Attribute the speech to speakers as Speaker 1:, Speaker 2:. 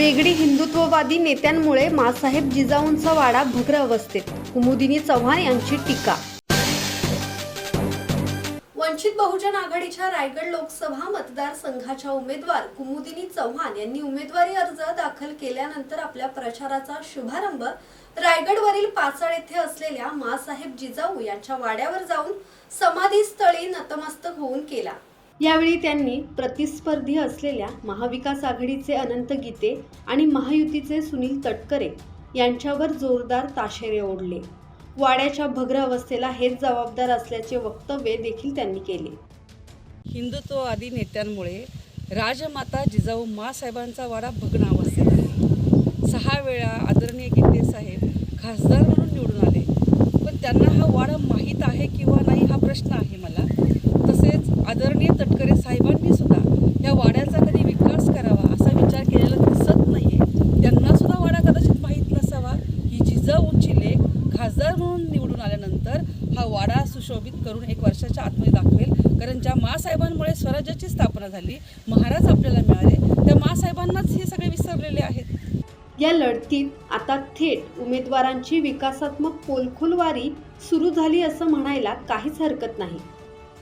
Speaker 1: वेगळी हिंदुत्ववादी नेत्यांमुळे मासाहेब जिजाऊंचा वाडा भग्र अवस्थेत. कुमुदिनी चव्हाण यांची टीका. वंचित बहुजन आघाडीच्या रायगड लोकसभा मतदारसंघाच्या उमेदवार कुमुदिनी चव्हाण यांनी उमेदवारी अर्ज दाखल केल्यानंतर आपल्या प्रचाराचा शुभारंभ रायगडवरील पाचाळ येथे असलेल्या मासाहेब जिजाऊ यांच्या वाड्यावर जाऊन समाधीस्थळी नतमस्तक होऊन केला. यावेळी त्यांनी प्रतिस्पर्धी असलेल्या महाविकास आघाडीचे अनंत गीते आणि महायुतीचे सुनील तटकरे यांच्यावर जोरदार ताशेरे ओढले. वाड्याच्या भग्र अवस्थेला हेच जबाबदार असल्याचे वक्तव्य देखील त्यांनी केले.
Speaker 2: हिंदुत्ववादी नेत्यांमुळे राजमाता जिजाऊ मासाहेबांचा वाडा भग्न अवस्थेत आहे. सहा वेळा आदरणीय गीते साहेब खासदार म्हणून निवडून आले पण त्यांना हा वाडा माहीत आहे किंवा नाही हा प्रश्न आहे मला तसेच आदरणीय तटकरे साहेबांनी सुद्धा या वाड्याचा कधी विकास करावा असा विचार केलेला दिसत नाही आहे त्यांना सुद्धा वाडा कदाचित माहीत नसावा. की जिजाऊंची लेख खासदार म्हणून निवडून आल्यानंतर हा वाडा सुशोभित करून एक वर्षाच्या आतमध्ये दाखवेल. कारण ज्या मासाहेबांमुळे स्वराज्याची स्थापना झाली महाराज आपल्याला मिळाले त्या मासाहेबांनाच हे सगळे विसरलेले आहेत.
Speaker 1: या लढतीत आता थेट उमेदवारांची विकासात्मक पोलखोलवारी सुरू झाली असं म्हणायला काहीच हरकत नाही.